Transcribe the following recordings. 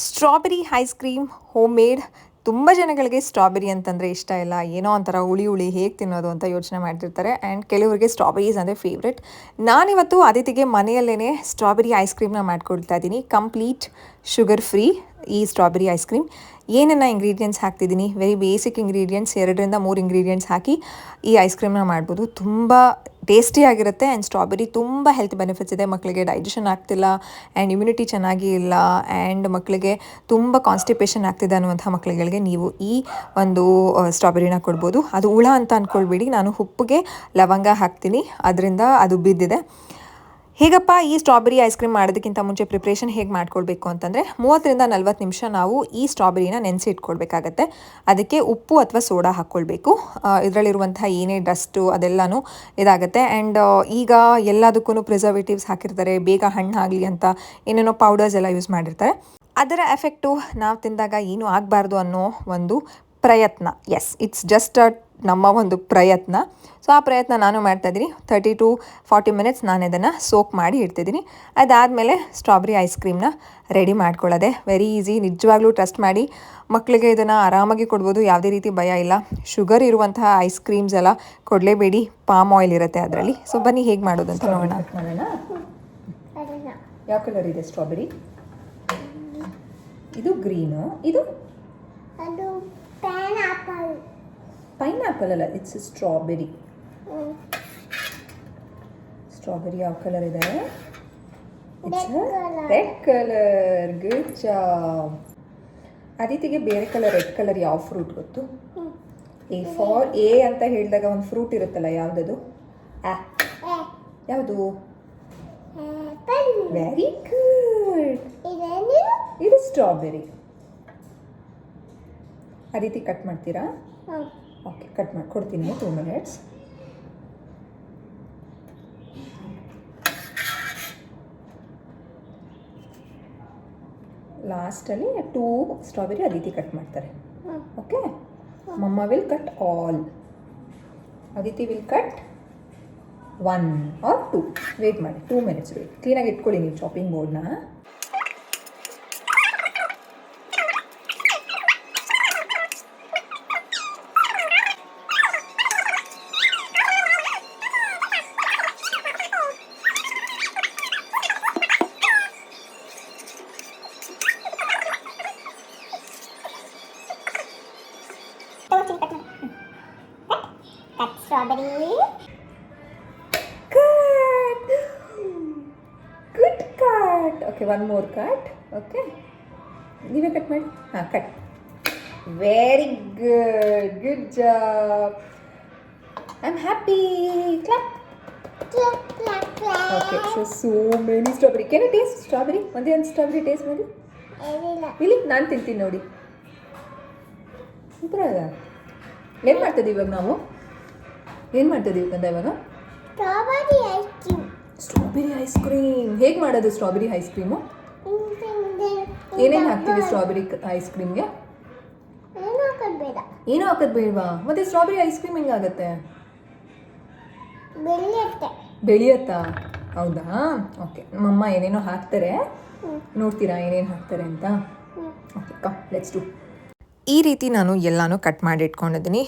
Strawberry ice cream home made ತುಂಬ ಜನಗಳಿಗೆ strawberry ಅಂತಂದರೆ ಇಷ್ಟ ಇಲ್ಲ. ಏನೋ ಒಂಥರ ಹುಳಿ ಹುಳಿ ಹೇಗೆ ತಿನ್ನೋದು ಅಂತ ಯೋಚನೆ ಮಾಡ್ತಿರ್ತಾರೆ. ಆ್ಯಂಡ್ ಕೆಲವರಿಗೆ ಸ್ಟ್ರಾಬೆರೀಸ್ ಅಂದರೆ ಫೇವ್ರೆಟ್ ನಾನಿವತ್ತು ಅದಿತಿಗೆ ಮನೆಯಲ್ಲೇ ಸ್ಟ್ರಾಬೆರಿ ಐಸ್ ಕ್ರೀಮ್ನ ಮಾಡ್ಕೊಡ್ತಾ ಇದ್ದೀನಿ. ಕಂಪ್ಲೀಟ್ ಶುಗರ್ ಫ್ರೀ ಈ ಸ್ಟ್ರಾಬೆರಿ ಐಸ್ ಕ್ರೀಮ್ ಏನೆಲ್ಲ ಇಂಗ್ರೀಡಿಯೆಂಟ್ಸ್ ಹಾಕ್ತಿದ್ದೀನಿ? ವೆರಿ ಬೇಸಿಕ್ ಇಂಗ್ರೀಡಿಯೆಂಟ್ಸ್ ಎರಡರಿಂದ ಮೂರು ಇಂಗ್ರೀಡಿಯೆಂಟ್ಸ್ ಹಾಕಿ ಈ ಐಸ್ ಕ್ರೀಮ್ನ ಮಾಡ್ಬೋದು. ತುಂಬ ಟೇಸ್ಟಿಯಾಗಿರುತ್ತೆ ಆ್ಯಂಡ್ ಸ್ಟ್ರಾಬೆರಿ ತುಂಬ ಹೆಲ್ತ್ ಬೆನಿಫಿಟ್ಸ್ ಇದೆ. ಮಕ್ಕಳಿಗೆ ಡೈಜೆಷನ್ ಆಗ್ತಿಲ್ಲ ಆ್ಯಂಡ್ ಇಮ್ಯುನಿಟಿ ಚೆನ್ನಾಗಿ ಇಲ್ಲ ಆ್ಯಂಡ್ ಮಕ್ಕಳಿಗೆ ತುಂಬ ಕಾನ್ಸ್ಟಿಪೇಷನ್ ಆಗ್ತಿದೆ ಅನ್ನುವಂಥ ಮಕ್ಕಳುಗಳಿಗೆ ನೀವು ಈ ಒಂದು ಸ್ಟ್ರಾಬೆರಿನ ಕೊಡ್ಬೋದು. ಅದು ಹುಳ ಅಂತ ಅಂದ್ಕೊಳ್ಬೇಡಿ ನಾನು ಉಪ್ಪಿಗೆ ಲವಂಗ ಹಾಕ್ತೀನಿ. ಅದರಿಂದ ಅದು ಬಿದ್ದಿದೆ. ಹೇಗಪ್ಪ ಈ ಸ್ಟ್ರಾಬೆರಿ ಐಸ್ ಕ್ರೀಮ್ ಮಾಡೋದಕ್ಕಿಂತ ಮುಂಚೆ ಪ್ರಿಪ್ರೇಷನ್ ಹೇಗೆ ಮಾಡ್ಕೊಳ್ಬೇಕು ಅಂತಂದರೆ ಮೂವತ್ತರಿಂದ ನಲ್ವತ್ತು ನಿಮಿಷ ನಾವು ಈ ಸ್ಟ್ರಾಬೆರಿನ ನೆನೆಸಿ ಇಟ್ಕೊಳ್ಬೇಕಾಗತ್ತೆ. ಅದಕ್ಕೆ ಉಪ್ಪು ಅಥವಾ ಸೋಡಾ ಹಾಕ್ಕೊಳ್ಬೇಕು. ಇದರಲ್ಲಿರುವಂತಹ ಏನೇ ಡಸ್ಟು ಅದೆಲ್ಲನೂ ಇದಾಗುತ್ತೆ. ಆ್ಯಂಡ್ ಈಗ ಎಲ್ಲದಕ್ಕೂ ಪ್ರಿಸರ್ವೇಟಿವ್ಸ್ ಹಾಕಿರ್ತಾರೆ. ಬೇಗ ಹಣ್ಣು ಆಗಲಿ ಅಂತ ಏನೇನೋ ಪೌಡರ್ಸ್ ಎಲ್ಲ ಯೂಸ್ ಮಾಡಿರ್ತಾರೆ. ಅದರ ಎಫೆಕ್ಟು ನಾವು ತಿಂದಾಗ ಏನೂ ಆಗಬಾರ್ದು ಅನ್ನೋ ಒಂದು ಪ್ರಯತ್ನ. ಎಸ್ ಇಟ್ಸ್ ಜಸ್ಟ್ ಅ ನಮ್ಮ ಒಂದು ಪ್ರಯತ್ನ. ಸೊ ಆ ಪ್ರಯತ್ನ ನಾನು ಮಾಡ್ತಾ ಇದ್ದೀನಿ. ತರ್ಟಿ ಟು ಫಾರ್ಟಿ ಮಿನಿಟ್ಸ್ ನಾನು ಇದನ್ನು ಸೋಕ್ ಮಾಡಿ ಇಡ್ತಿದ್ದೀನಿ. ಅದಾದಮೇಲೆ ಸ್ಟ್ರಾಬೆರಿ ಐಸ್ ಕ್ರೀಮ್ನ ರೆಡಿ ಮಾಡ್ಕೊಳ್ಳೋದೆ. ವೆರಿ ಈಸಿ ನಿಜವಾಗ್ಲೂ ಟ್ರಸ್ಟ್ ಮಾಡಿ. ಮಕ್ಕಳಿಗೆ ಇದನ್ನು ಆರಾಮಾಗಿ ಕೊಡ್ಬೋದು. ಯಾವುದೇ ರೀತಿ ಭಯ ಇಲ್ಲ. ಶುಗರ್ ಇರುವಂತಹ ಐಸ್ ಕ್ರೀಮ್ಸ್ ಎಲ್ಲ ಕೊಡಲೇಬೇಡಿ. ಪಾಮ್ ಆಯಿಲ್ ಇರುತ್ತೆ ಅದರಲ್ಲಿ. ಸೊ ಬನ್ನಿ ಹೇಗೆ ಮಾಡೋದು ಅಂತ ನೋಡೋಣ. ಯಾವ ಕಲರ್ ಇದೆ ಸ್ಟ್ರಾಬೆರಿ ಇದು ಗ್ರೀನು ಇದು? ಪೈನಾಪಲ್ ಅಲ್ಲ ಇಟ್ಸ್ ಸ್ಟ್ರಾಬೆರಿ ಸ್ಟ್ರಾಬೆರಿ ಯಾವ ಕಲರ್ ಇದೆ? ರೆಡ್ ಕಲರ್ ಗುಡ್ ಜಾಬ್ ಅದಿತಿಗೆ ಬೇರೆ ಕಲರ್ ರೆಡ್ ಕಲರ್ ಯಾವ ಫ್ರೂಟ್ ಗೊತ್ತು? ಎ ಫಾರ್ ಎ ಅಂತ ಹೇಳಿದಾಗ ಒಂದು ಫ್ರೂಟ್ ಇರುತ್ತಲ್ಲ ಯಾವುದದು? ಯಾವುದು? ವೆರಿ ಗುಡ್ ಇದು ಸ್ಟ್ರಾಬೆರಿ ಅದಿತಿ ಕಟ್ ಮಾಡ್ತೀರಾ? ಓಕೆ ಕಟ್ ಮಾಡಿ ಕೊಡ್ತೀನಿ ಟೂ ಮಿನಿಟ್ಸ್ ಲಾಸ್ಟಲ್ಲಿ ಟೂ ಸ್ಟ್ರಾಬೆರಿ ಅದಿತಿ ಕಟ್ ಮಾಡ್ತಾರೆ. Okay mamma will cut all Aditi will cut one or two wait ಮಾಡಿ ಟೂ ಮಿನಿಟ್ಸ್ ವೇಟ್ ಕ್ಲೀನಾಗಿ ಇಟ್ಕೊಳ್ಳಿ ನೀವು ಚಾಪಿಂಗ್ ಬೋರ್ಡ್ನ cut good Cut! Good cut! Okay, one more cut. Okay. ನೀವೇ cut ಮಾಡಿ? ಹಾಂ cut very good good job I am happy clap okay so so many strawberry can taste strawberry ಒಂದೇ ಒಂದು strawberry taste ಮಾಡಿ? ಇಲ್ಲಿ ನಾನು ತಿಂತೀನಿ ನೋಡಿ. ಸೂಪರ್ ಅದ ಏನು ಮಾಡ್ತಿದ್ದೀವಿ ಇವಾಗ ನಾವು? ಏನು ಮಾಡ್ತಿದ್ದೀವಿ ಕಂದ ಇವಾಗ? Strawberry ice cream strawberry ice cream ಹೇಗೆ ಮಾಡೋದು ಸ್ಟ್ರಾಬೆರಿ ಐಸ್ ಕ್ರೀಮು ಏನೇನು ಹಾಕ್ತೀವಿ ಸ್ಟ್ರಾಬೆರಿ ಐಸ್ ಕ್ರೀಮ್ಗೆ ಏನು ಹಾಕೋದು ಬೇಡವಾ? ಮತ್ತೆ ಸ್ಟ್ರಾಬೆರಿ ಐಸ್ ಕ್ರೀಮ್ ಹೆಂಗಾಗತ್ತೆ ಬೆಳೆಯುತ್ತೆ ಬೆಳೆಯತ್ತಾ ಹೌದಾ? ಓಕೆ ನಮ್ಮಮ್ಮ ಏನೇನೋ ಹಾಕ್ತಾರೆ. ನೋಡ್ತೀರಾ ಏನೇನು ಹಾಕ್ತಾರೆ ಅಂತ? ಓಕೆ ಕಮ್ ಲೆಟ್ಸ್ ಡು ಈ ರೀತಿ ನಾನು ಎಲ್ಲನೂ ಕಟ್ ಮಾಡಿ ಇಟ್ಕೊಂಡಿದ್ದೀನಿ.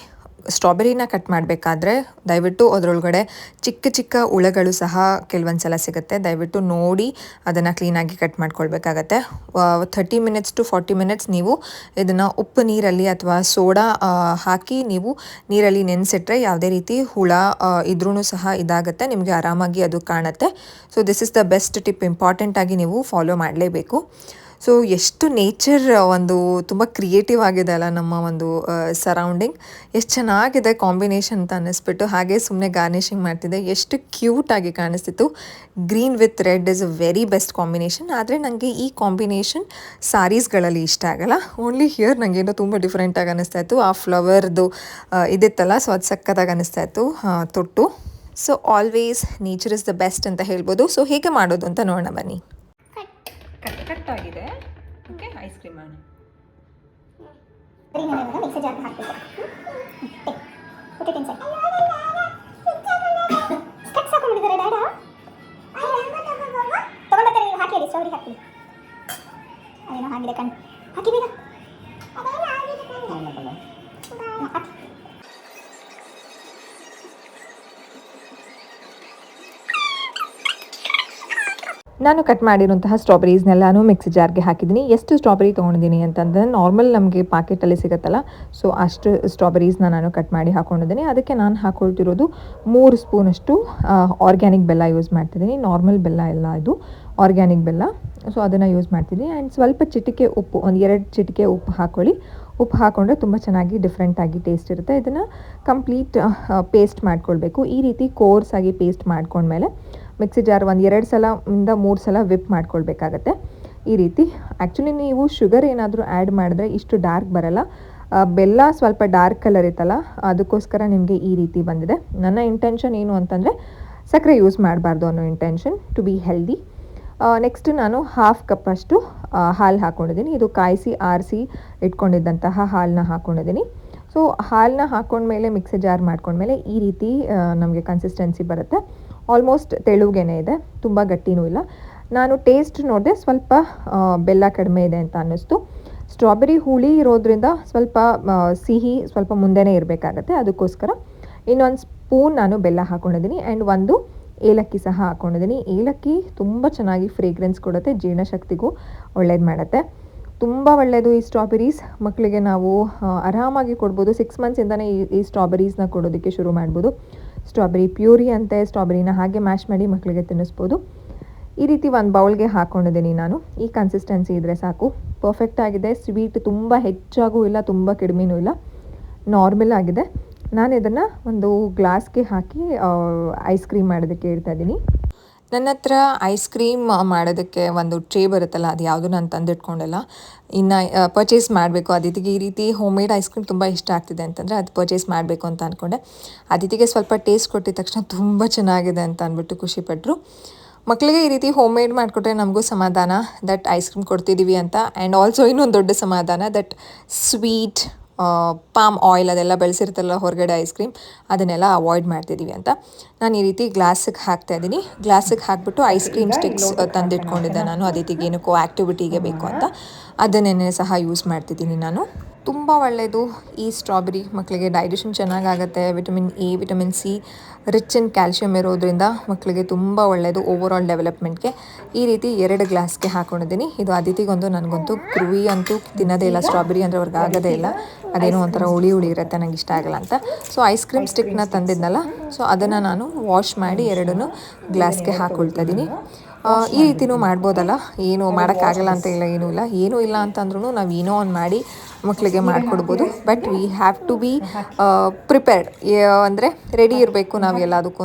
ಸ್ಟ್ರಾಬೆರಿನ ಕಟ್ ಮಾಡಬೇಕಾದ್ರೆ ದಯವಿಟ್ಟು ಅದರೊಳಗಡೆ ಚಿಕ್ಕ ಚಿಕ್ಕ ಹುಳಗಳು ಸಹ ಕೆಲವೊಂದು ಸಲ ಸಿಗುತ್ತೆ. ದಯವಿಟ್ಟು ನೋಡಿ ಅದನ್ನು ಕ್ಲೀನಾಗಿ cut ಮಾಡ್ಕೊಳ್ಬೇಕಾಗತ್ತೆ. Thirty minutes to forty minutes ನೀವು ಇದನ್ನು ಉಪ್ಪು ನೀರಲ್ಲಿ ಅಥವಾ ಸೋಡಾ ಹಾಕಿ ನೀವು ನೀರಲ್ಲಿ ನೆನೆಸಿಟ್ರೆ ಯಾವುದೇ ರೀತಿ ಹುಳ ಇದ್ರೂ ಸಹ ಇದಾಗುತ್ತೆ. ನಿಮಗೆ ಆರಾಮಾಗಿ ಅದು ಕಾಣುತ್ತೆ. So this is the best tip ಇಂಪಾರ್ಟೆಂಟಾಗಿ ನೀವು ಫಾಲೋ ಮಾಡಲೇಬೇಕು. ಸೊ ಎಷ್ಟು ನೇಚರ್ ಒಂದು ತುಂಬ ಕ್ರಿಯೇಟಿವ್ ಆಗಿದೆ ಅಲ್ಲ ನಮ್ಮ ಒಂದು ಸರೌಂಡಿಂಗ್ ಎಷ್ಟು ಚೆನ್ನಾಗಿದೆ ಕಾಂಬಿನೇಷನ್ ಅಂತ ಅನ್ನಿಸ್ಬಿಟ್ಟು, ಹಾಗೆ ಸುಮ್ಮನೆ ಗಾರ್ನಿಷಿಂಗ್ ಮಾಡ್ತಿದ್ದೆ. ಎಷ್ಟು ಕ್ಯೂಟಾಗಿ ಕಾಣಿಸ್ತಿತ್ತು. Green with red is a very best combination ಆದರೆ ನನಗೆ ಈ ಕಾಂಬಿನೇಷನ್ ಸ್ಯಾರೀಸ್ಗಳಲ್ಲಿ ಇಷ್ಟ ಆಗಲ್ಲ. ಓನ್ಲಿ ಹಿಯರ್ ನನಗೇನೋ ತುಂಬ ಡಿಫ್ರೆಂಟಾಗಿ ಅನ್ನಿಸ್ತಾ ಇತ್ತು. ಆ ಫ್ಲವರ್ದು ಇದಿತ್ತಲ್ಲ ಸೊ ಅದು ಸಕ್ಕತ್ತಾಗಿ ಅನ್ನಿಸ್ತಾ ಇತ್ತು. ತೊಟ್ಟು. So always nature is the best ಅಂತ ಹೇಳ್ಬೋದು. ಸೊ ಹೇಗೆ ಮಾಡೋದು ಅಂತ ನೋಡೋಣ ಬನ್ನಿ. ಕಟ್ ಆಗಿದೆ ಓಕೆ ಐಸ್ ಕ್ರೀಮ್ ಮಾಡಿ ಮಿಕ್ಸರ್ ಜಾರ್ಗೆ ಹಾಕ್ಬೇಕು. ಹಾಕಿ ಸ್ಟೋರಿ ಹಾಕಿ ಏನೋ ಆಗಿದೆ ಕಣ್. ನಾನು ಕಟ್ ಮಾಡಿರುವಂತಹ ಸ್ಟ್ರಾಬೆರೀಸ್ನೆಲ್ಲನೂ ಮಿಕ್ಸಿ ಜಾರ್ಗೆ ಹಾಕಿದ್ದೀನಿ. ಎಷ್ಟು ಸ್ಟ್ರಾಬೆರಿ ತೊಗೊಂಡಿದ್ದೀನಿ ಅಂತಂದರೆ ನಾರ್ಮಲ್ ನಮಗೆ ಪಾಕೆಟಲ್ಲಿ ಸಿಗುತ್ತಲ್ಲ ಸೊ ಅಷ್ಟು ಸ್ಟ್ರಾಬೆರೀಸ್ನ ನಾನು ಕಟ್ ಮಾಡಿ ಹಾಕ್ಕೊಂಡಿದ್ದೀನಿ ಅದಕ್ಕೆ ನಾನು ಹಾಕೊಳ್ತಿರೋದು ಮೂರು ಸ್ಪೂನಷ್ಟು ಆರ್ಗ್ಯಾನಿಕ್ ಬೆಲ್ಲ ಯೂಸ್ ಮಾಡ್ತಿದ್ದೀನಿ. ನಾರ್ಮಲ್ ಬೆಲ್ಲ ಎಲ್ಲ ಇದು ಆರ್ಗ್ಯಾನಿಕ್ ಬೆಲ್ಲ. ಸೊ ಅದನ್ನು ಯೂಸ್ ಮಾಡ್ತಿದ್ದೀನಿ. ಆ್ಯಂಡ್ ಸ್ವಲ್ಪ ಚಿಟಿಕೆ ಉಪ್ಪು, ಒಂದು ಎರಡು ಚಿಟಿಕೆ ಉಪ್ಪು ಹಾಕ್ಕೊಳ್ಳಿ ಉಪ್ಪು ಹಾಕ್ಕೊಂಡ್ರೆ ತುಂಬ ಚೆನ್ನಾಗಿ ಡಿಫ್ರೆಂಟಾಗಿ ಟೇಸ್ಟ್ ಇರುತ್ತೆ. ಇದನ್ನು ಕಂಪ್ಲೀಟ್ ಪೇಸ್ಟ್ ಮಾಡ್ಕೊಳ್ಬೇಕು. ಈ ರೀತಿ ಕೋರ್ಸ್ ಆಗಿ ಪೇಸ್ಟ್ ಮಾಡ್ಕೊಂಡ್ಮೇಲೆ ಮಿಕ್ಸಿ ಜಾರ್ ಒಂದು ಎರಡು ಸಲ ಇಂದ ಮೂರು ಸಲ ವಿಪ್ ಮಾಡ್ಕೊಳ್ಬೇಕಾಗತ್ತೆ. ಈ ರೀತಿ ಆ್ಯಕ್ಚುಲಿ ನೀವು ಶುಗರ್ ಏನಾದರೂ ಆ್ಯಡ್ ಮಾಡಿದ್ರೆ ಇಷ್ಟು ಡಾರ್ಕ್ ಬರಲ್ಲ. ಬೆಲ್ಲ ಸ್ವಲ್ಪ ಡಾರ್ಕ್ ಕಲರ್ ಇತ್ತಲ್ಲ, ಅದಕ್ಕೋಸ್ಕರ ನಿಮಗೆ ಈ ರೀತಿ ಬಂದಿದೆ. ನನ್ನ ಇಂಟೆನ್ಷನ್ ಏನು ಅಂತಂದರೆ ಸಕ್ಕರೆ ಯೂಸ್ ಮಾಡಬಾರ್ದು ಅನ್ನೋ intention to be healthy next ನಾನು ಹಾಫ್ ಕಪ್ಪಷ್ಟು ಹಾಲು ಹಾಕ್ಕೊಂಡಿದ್ದೀನಿ ಇದು ಕಾಯಿಸಿ, ಆರಿಸಿ ಇಟ್ಕೊಂಡಿದ್ದಂತಹ ಹಾಲನ್ನ ಹಾಕ್ಕೊಂಡಿದ್ದೀನಿ ಸೊ ಹಾಲನ್ನ ಹಾಕ್ಕೊಂಡ್ಮೇಲೆ ಮಿಕ್ಸಿ ಜಾರ್ ಮಾಡ್ಕೊಂಡ್ಮೇಲೆ ಈ ರೀತಿ ನಮಗೆ ಕನ್ಸಿಸ್ಟೆನ್ಸಿ ಬರುತ್ತೆ. ಆಲ್ಮೋಸ್ಟ್ ತೆಳುಗೆನೆ ಇದೆ, ತುಂಬ ಗಟ್ಟಿನೂ ಇಲ್ಲ. ನಾನು ಟೇಸ್ಟ್ ನೋಡಿದೆ ಸ್ವಲ್ಪ ಬೆಲ್ಲ ಕಡಿಮೆ ಇದೆ ಅಂತ ಅನ್ನಿಸ್ತು. ಸ್ಟ್ರಾಬೆರಿ ಹುಳಿ ಇರೋದ್ರಿಂದ ಸ್ವಲ್ಪ ಸಿಹಿ ಸ್ವಲ್ಪ ಮುಂದೆನೇ ಇರಬೇಕಾಗತ್ತೆ, ಅದಕ್ಕೋಸ್ಕರ. ಇನ್ನೊಂದು ಸ್ಪೂನ್ ನಾನು ಬೆಲ್ಲ ಹಾಕ್ಕೊಂಡಿದ್ದೀನಿ ಆ್ಯಂಡ್ ಒಂದು ಏಲಕ್ಕಿ ಸಹ ಹಾಕ್ಕೊಂಡಿದ್ದೀನಿ ಏಲಕ್ಕಿ ತುಂಬ ಚೆನ್ನಾಗಿ ಫ್ರೇಗ್ರೆನ್ಸ್ ಕೊಡುತ್ತೆ, ಜೀರ್ಣಶಕ್ತಿಗೂ ಒಳ್ಳೇದು ಮಾಡುತ್ತೆ. ತುಂಬ ಒಳ್ಳೆಯದು ಈ ಸ್ಟ್ರಾಬೆರೀಸ್. ಮಕ್ಕಳಿಗೆ ನಾವು ಆರಾಮಾಗಿ ಕೊಡ್ಬೋದು. ಸಿಕ್ಸ್ ಮಂತ್ಸಿಂದನೇ ಈ ಈ ಸ್ಟ್ರಾಬೆರೀಸ್ನ ಕೊಡೋದಕ್ಕೆ ಶುರು ಮಾಡ್ಬೋದು. ಸ್ಟ್ರಾಬೆರಿ ಪ್ಯೂರಿ ಅಂತೆ, ಸ್ಟ್ರಾಬೆರಿನ ಹಾಗೆ ಮ್ಯಾಶ್ ಮಾಡಿ ಮಕ್ಕಳಿಗೆ ತಿನ್ನಿಸ್ಬೋದು. ಈ ರೀತಿ ಒಂದು ಬೌಲ್ಗೆ ಹಾಕ್ಕೊಂಡಿದ್ದೀನಿ ನಾನು. ಈ ಕನ್ಸಿಸ್ಟೆನ್ಸಿ ಇದ್ದರೆ ಸಾಕು. ಪರ್ಫೆಕ್ಟ್ ಆಗಿದೆ. ಸ್ವೀಟ್ ತುಂಬ ಹೆಚ್ಚಾಗೂ ಇಲ್ಲ, ತುಂಬ ಕಡಿಮೆನೂ ಇಲ್ಲ. ನಾರ್ಮಲ್ ಆಗಿದೆ. ನಾನು ಇದನ್ನು ಒಂದು ಗ್ಲಾಸ್ಗೆ ಹಾಕಿ ಐಸ್ ಕ್ರೀಮ್ ಮಾಡೋದಕ್ಕೆ ಹೇಳ್ತಾ ಇದ್ದೀನಿ. ನನ್ನ ಹತ್ರ ಐಸ್ ಕ್ರೀಮ್ ಮಾಡೋದಕ್ಕೆ ಒಂದು ಟ್ರೇ ಬರುತ್ತಲ್ಲ, ಅದು ಯಾವುದು ನಾನು ತಂದಿಟ್ಕೊಂಡಿಲ್ಲ, ಇನ್ನು ಪರ್ಚೇಸ್ ಮಾಡಬೇಕು. ಅದಿತಿಗೆ ಈ ರೀತಿ ಹೋಮ್ ಮೇಡ್ ಐಸ್ ಕ್ರೀಮ್ ತುಂಬ ಇಷ್ಟ ಆಗ್ತಿದೆ ಅಂತಂದರೆ ಅದು ಪರ್ಚೇಸ್ ಮಾಡಬೇಕು ಅಂತ ಅಂದ್ಕೊಂಡೆ ಅದಿತಿಗೆ ಸ್ವಲ್ಪ ಟೇಸ್ಟ್ ಕೊಟ್ಟಿದ ತಕ್ಷಣ ತುಂಬ ಚೆನ್ನಾಗಿದೆ ಅಂತ ಅಂದ್ಬಿಟ್ಟು ಖುಷಿಪಟ್ಟರು ಮಕ್ಕಳಿಗೆ ಈ ರೀತಿ ಹೋಮ್ ಮೇಡ್ ಮಾಡಿಕೊಟ್ರೆ ನಮಗೂ ಸಮಾಧಾನ ದಟ್ ಐಸ್ ಕ್ರೀಮ್ ಕೊಡ್ತಿದ್ದೀವಿ ಅಂತ ಆ್ಯಂಡ್ ಆಲ್ಸೋ ಇನ್ನೊಂದು ದೊಡ್ಡ ಸಮಾಧಾನ ದಟ್ ಸ್ವೀಟ್ ಪಾಮ್ ಆಯಿಲ್ ಅದೆಲ್ಲ ಬೆಳೆಸಿರ್ತಲ್ಲ ಹೊರಗಡೆ ಐಸ್ ಕ್ರೀಮ್ ಅದನ್ನೆಲ್ಲ ಅವಾಯ್ಡ್ ಮಾಡ್ತಿದ್ದೀವಿ ಅಂತ. ನಾನು ಈ ರೀತಿ ಗ್ಲಾಸಿಗೆ ಹಾಕ್ತಾ ಇದ್ದೀನಿ. ಗ್ಲಾಸಿಗೆ ಹಾಕ್ಬಿಟ್ಟು ಐಸ್ ಕ್ರೀಮ್ ಸ್ಟಿಕ್ಸ್ ತಂದಿಟ್ಕೊಂಡಿದ್ದೆ ನಾನು. ಅದಿತಿಗೆ ಏನಕ್ಕೋ ಆ್ಯಕ್ಟಿವಿಟಿಗೆ ಬೇಕು ಅಂತ. ಅದನ್ನೇ ಸಹ ಯೂಸ್ ಮಾಡ್ತಿದ್ದೀನಿ ನಾನು. ತುಂಬ ಒಳ್ಳೆಯದು ಈ ಸ್ಟ್ರಾಬೆರಿ ಮಕ್ಕಳಿಗೆ ಡೈಜೆಷನ್ ಚೆನ್ನಾಗಾಗುತ್ತೆ, vitamin A, vitamin C, rich in calcium ಇರೋದ್ರಿಂದ ಮಕ್ಕಳಿಗೆ ತುಂಬ ಒಳ್ಳೆಯದು ಓವರ್ ಆಲ್ ಡೆವಲಪ್ಮೆಂಟ್ಗೆ ಈ ರೀತಿ ಎರಡು ಗ್ಲಾಸ್ಗೆ ಹಾಕೊಂಡಿದ್ದೀನಿ. ಇದು ಅದಿತಿಗೊಂದು ನನಗಂತೂ ಕ್ರುವಿ ಅಂತೂ ತಿನ್ನೋದೇ ಇಲ್ಲ, ಸ್ಟ್ರಾಬೆರಿ ಅಂದರೆ ಅವ್ರಿಗೆ ಆಗೋದೇ ಇಲ್ಲ. ಅದೇನೋ ಒಂಥರ ಹುಳಿ ಹುಳಿ ಇರುತ್ತೆ, ನಂಗೆ ಇಷ್ಟ ಆಗಲ್ಲ ಅಂತ. ಸೊ ಐಸ್ ಕ್ರೀಮ್ ಸ್ಟಿಕ್ನ ತಂದಿದ್ನಲ್ಲ ಸೊ ಅದನ್ನು ನಾನು ವಾಶ್ ಮಾಡಿ ಎರಡನ್ನೂ ಗ್ಲಾಸ್ಗೆ ಹಾಕ್ಕೊಳ್ತಾ ಇದ್ದೀನಿ. ಈ ರೀತಿನೂ ಮಾಡ್ಬೋದಲ್ಲ? ಏನು ಮಾಡೋಕ್ಕಾಗಲ್ಲ ಅಂತ ಇಲ್ಲ, ಏನೂ ಇಲ್ಲ. ಏನೂ ಇಲ್ಲ ಅಂತಂದ್ರೂ ನಾವು ಏನೋ ಒಂದು ಮಾಡಿ ಮಕ್ಕಳಿಗೆ ಮಾಡಿಕೊಡ್ಬೋದು. But we have to be prepared ಅಂದರೆ ರೆಡಿ ಇರಬೇಕು ನಾವು ಎಲ್ಲದಕ್ಕೂ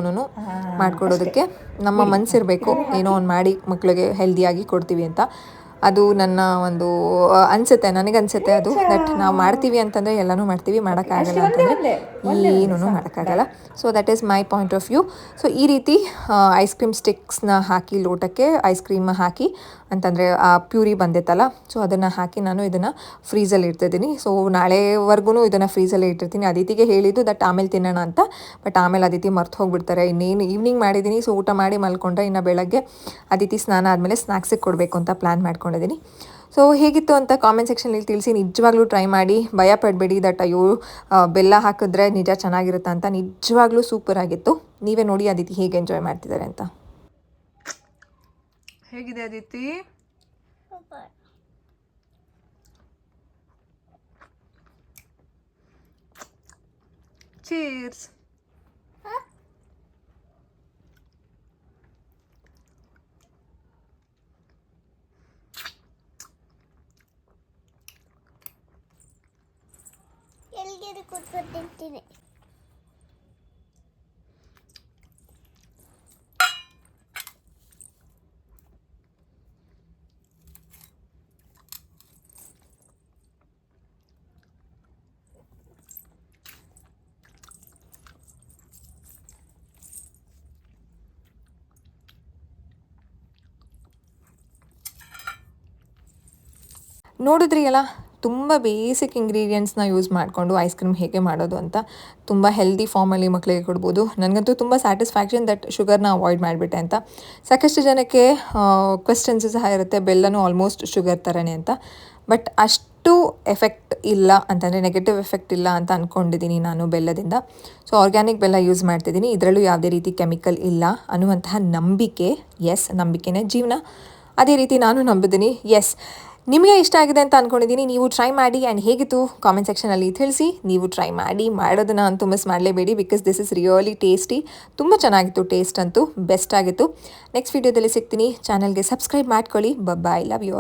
ಮಾಡಿಕೊಡೋದಕ್ಕೆ. ನಮ್ಮ ಮನಸ್ಸಿರಬೇಕು ಏನೋ ಒಂದು ಮಾಡಿ ಮಕ್ಕಳಿಗೆ ಹೆಲ್ದಿಯಾಗಿ ಕೊಡ್ತೀವಿ ಅಂತ. ಅದು ನನ್ನ ಒಂದು ಅನ್ಸುತ್ತೆ ನನಗೆ ಅನ್ಸುತ್ತೆ ಅದು ದಟ್ ನಾವು ಮಾಡ್ತೀವಿ ಅಂತಂದರೆ ಎಲ್ಲನೂ ಮಾಡ್ತೀವಿ ಮಾಡೋಕ್ಕಾಗಲ್ಲ ಅಂತಂದರೆ ಏನೂ ಮಾಡೋಕ್ಕಾಗಲ್ಲ. So that is my point of view so ಈ ರೀತಿ ಐಸ್ ಕ್ರೀಮ್ ಸ್ಟಿಕ್ಸ್ನ ಹಾಕಿ ಲೋಟಕ್ಕೆ ಐಸ್ ಕ್ರೀಮ್ ಹಾಕಿ ಅಂತಂದರೆ ಆ ಪ್ಯೂರಿ ಬಂದಿತ್ತಲ್ಲ. ಸೊ ಅದನ್ನು ಹಾಕಿ ನಾನು ಇದನ್ನು ಫ್ರೀಸಲ್ಲಿ ಇಡ್ತಿದ್ದೀನಿ. ಸೊ ನಾಳೆವರೆಗೂ ಇದನ್ನು ಫ್ರೀಸಲ್ಲಿ ಇಟ್ಟಿರ್ತೀನಿ. ಅದಿತಿಗೆ ಹೇಳಿದ್ದು ದಟ್ ಆಮೇಲೆ ತಿನ್ನೋಣ ಅಂತ. ಬಟ್ ಆಮೇಲೆ ಅದಿತಿ ಮರ್ತು ಹೋಗ್ಬಿಡ್ತಾರೆ. ಇನ್ನೇನು ಈವ್ನಿಂಗ್ ಮಾಡಿದ್ದೀನಿ ಸೊ ಊಟ ಮಾಡಿ ಮಲ್ಕೊಂಡ್ರೆ ಇನ್ನು ಬೆಳಗ್ಗೆ ಅದಿತಿ ಸ್ನಾನ ಆದಮೇಲೆ ಸ್ನ್ಯಾಕ್ಸಿಗೆ ಕೊಡಬೇಕು ಅಂತ ಪ್ಲ್ಯಾನ್ ಮಾಡ್ಕೊಂಡಿದ್ದೀನಿ. ಸೊ ಹೇಗಿತ್ತು ಅಂತ ಕಾಮೆಂಟ್ ಸೆಕ್ಷನಲ್ಲಿ ತಿಳಿಸಿ, ನಿಜವಾಗ್ಲೂ ಟ್ರೈ ಮಾಡಿ. ಭಯ ಪಡಬೇಡಿ, ದಟ್ ಅಯ್ಯೋ ಬೆಲ್ಲ ಹಾಕಿದ್ರೆ ನಿಜ ಚೆನ್ನಾಗಿರುತ್ತೆ ಅಂತ ನಿಜವಾಗ್ಲೂ ಸೂಪರ್ ಆಗಿತ್ತು. ನೀವೇ ನೋಡಿ ಅದಿತಿ ಹೇಗೆ ಎಂಜಾಯ್ ಮಾಡ್ತಿದ್ದಾರೆ ಅಂತ. ಹೇಗಿದೆ ಅದಿತಿ? ಚೀರ್ಸ್ ಎಲ್ಲಿಗೆ ಕೂತ್ಕೊಂಡು ತಿಂತೀನಿ ನೋಡಿದ್ರಿ ಅಲ್ಲ? ತುಂಬ ಬೇಸಿಕ್ ಇಂಗ್ರೀಡಿಯೆಂಟ್ಸ್ನ ಯೂಸ್ ಮಾಡಿಕೊಂಡು ಐಸ್ ಕ್ರೀಮ್ ಹೇಗೆ ಮಾಡೋದು ಅಂತ ತುಂಬ ಹೆಲ್ದಿ ಫಾರ್ಮಲ್ಲಿ ಮಕ್ಕಳಿಗೆ ಕೊಡ್ಬೋದು. ನನಗಂತೂ ತುಂಬ ಸ್ಯಾಟಿಸ್ಫ್ಯಾಕ್ಷನ್ ದಟ್ ಶುಗರ್ನ ಅವಾಯ್ಡ್ ಮಾಡಿಬಿಟ್ಟೆ ಅಂತ. ಸಾಕಷ್ಟು ಜನಕ್ಕೆ ಕ್ವೆಶನ್ಸ್ ಸಹ ಇರುತ್ತೆ, ಬೆಲ್ಲನೂ ಆಲ್ಮೋಸ್ಟ್ ಶುಗರ್ ಥರನೇ ಅಂತ. ಬಟ್ ಅಷ್ಟು ಎಫೆಕ್ಟ್ ಇಲ್ಲ ಅಂತಂದರೆ ನೆಗೆಟಿವ್ ಎಫೆಕ್ಟ್ ಇಲ್ಲ ಅಂತ ಅಂದ್ಕೊಂಡಿದ್ದೀನಿ ನಾನು ಬೆಲ್ಲದಿಂದ. ಸೊ ಆರ್ಗ್ಯಾನಿಕ್ ಬೆಲ್ಲ ಯೂಸ್ ಮಾಡ್ತಿದ್ದೀನಿ. ಇದರಲ್ಲೂ ಯಾವುದೇ ರೀತಿ ಕೆಮಿಕಲ್ ಇಲ್ಲ ಅನ್ನುವಂತಹ ನಂಬಿಕೆ ಎಸ್ ನಂಬಿಕೆನೇ ಜೀವನ. ಅದೇ ರೀತಿ ನಾನು ನಂಬಿದ್ದೀನಿ ಎಸ್ ನಿಮಗೆ ಇಷ್ಟ ಆಗಿದೆ ಅಂತ ಅಂದ್ಕೊಂಡಿದ್ದೀನಿ ನೀವು ಟ್ರೈ ಮಾಡಿ ಆ್ಯಂಡ್ ಹೇಗಿತ್ತು? ಕಾಮೆಂಟ್ ಸೆಕ್ಷನಲ್ಲಿ ತಿಳಿಸಿ. ನೀವು ಟ್ರೈ ಮಾಡಿ, ಮಾಡೋದನ್ನ ಅಂತೂ miss ಮಾಡಲೇಬೇಡಿ because this is really tasty ತುಂಬ ಚೆನ್ನಾಗಿತ್ತು ಟೇಸ್ಟ್ ಅಂತೂ ಬೆಸ್ಟ್ ಆಗಿತ್ತು. ನೆಕ್ಸ್ಟ್ ವೀಡಿಯೋದಲ್ಲಿ ಸಿಗ್ತೀನಿ. ಚಾನಲ್ಗೆ ಸಬ್ಸ್ಕ್ರೈಬ್ ಮಾಡ್ಕೊಳ್ಳಿ. Bye love you